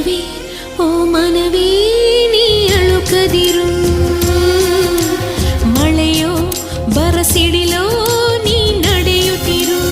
மனவி ஓ மனவி நீ அழுக்கதிரும் மழையோ பரசிடில்